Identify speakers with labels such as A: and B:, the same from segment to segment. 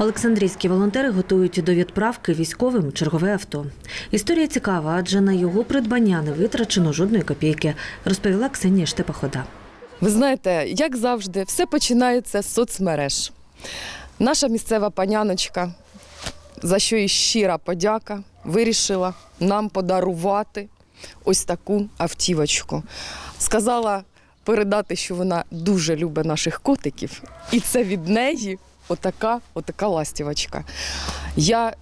A: Олександрійські волонтери готують до відправки військовим чергове авто. Історія цікава, адже на його придбання не витрачено жодної копійки, розповіла Ксенія Штепахода.
B: Ви знаєте, як завжди, все починається з соцмереж. Наша місцева паняночка, за що їй щира подяка, вирішила нам подарувати ось таку автівочку. Сказала передати, що вона дуже любить наших котиків, і це від неї отака, отака ластівочка. Я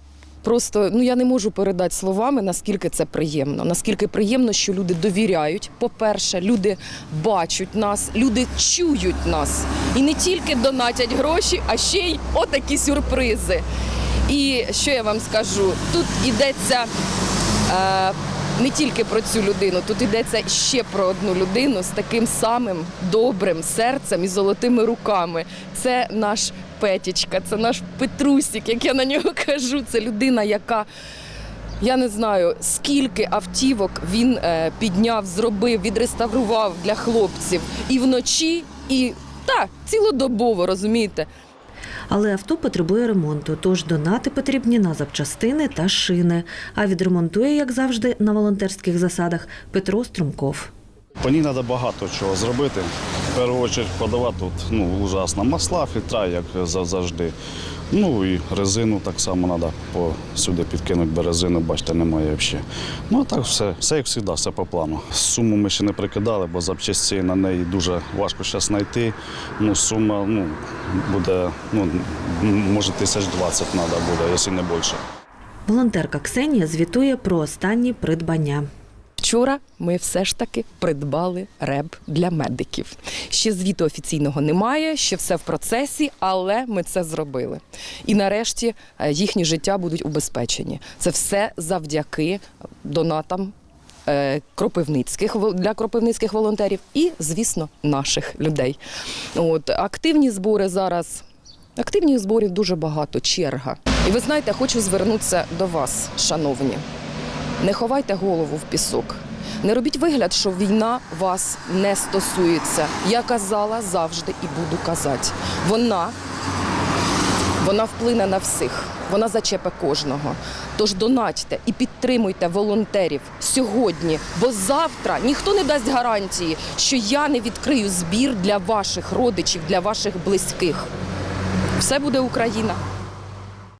B: Просто ну я не можу передати словами, наскільки це приємно. Наскільки приємно, що люди довіряють. По-перше, люди бачать нас, люди чують нас і не тільки донатять гроші, а ще й отакі сюрпризи. І що я вам скажу? Тут йдеться е, не тільки про цю людину, тут йдеться ще про одну людину з таким самим добрим серцем і золотими руками. Це наш Петічка, це наш Петрусік, як я на нього кажу. Це людина, яка. Я не знаю, скільки автівок він е, підняв, зробив, відреставрував для хлопців і вночі, і так, цілодобово, розумієте.
A: Але авто потребує ремонту, тож донати потрібні на запчастини та шини. А відремонтує, як завжди, на волонтерських засадах Петро Струмков.
C: По ній треба багато чого зробити. Першу чергу подавати тут ну, ужасно. Масла, фільтра, як за- завжди. Ну і резину так само треба сюди підкинути, бо резину, бачите, немає взагалі. Ну а так все, все як завжди, все по плану. Суму ми ще не прикидали, бо запчасті на неї дуже важко зараз знайти. Ну, сума ну, буде, ну, може, тисяч двадцять треба буде, якщо не більше.
A: Волонтерка Ксенія звітує про останні придбання.
B: Вчора ми все ж таки придбали реб для медиків. Ще звіту офіційного немає, ще все в процесі, але ми це зробили. І нарешті е, їхні життя будуть убезпечені. Це все завдяки донатам. е, Кропивницьких для кропивницьких волонтерів і, звісно, наших людей. От активні збори зараз. Активних зборів дуже багато, черга. І ви знаєте, хочу звернутися до вас, шановні. Не ховайте голову в пісок. Не робіть вигляд, що війна вас не стосується. Я казала завжди і буду казати. Вона, вона вплине на всіх, вона зачепе кожного. Тож донатьте і підтримуйте волонтерів сьогодні, бо завтра ніхто не дасть гарантії, що я не відкрию збір для ваших родичів, для ваших близьких. Все буде Україна.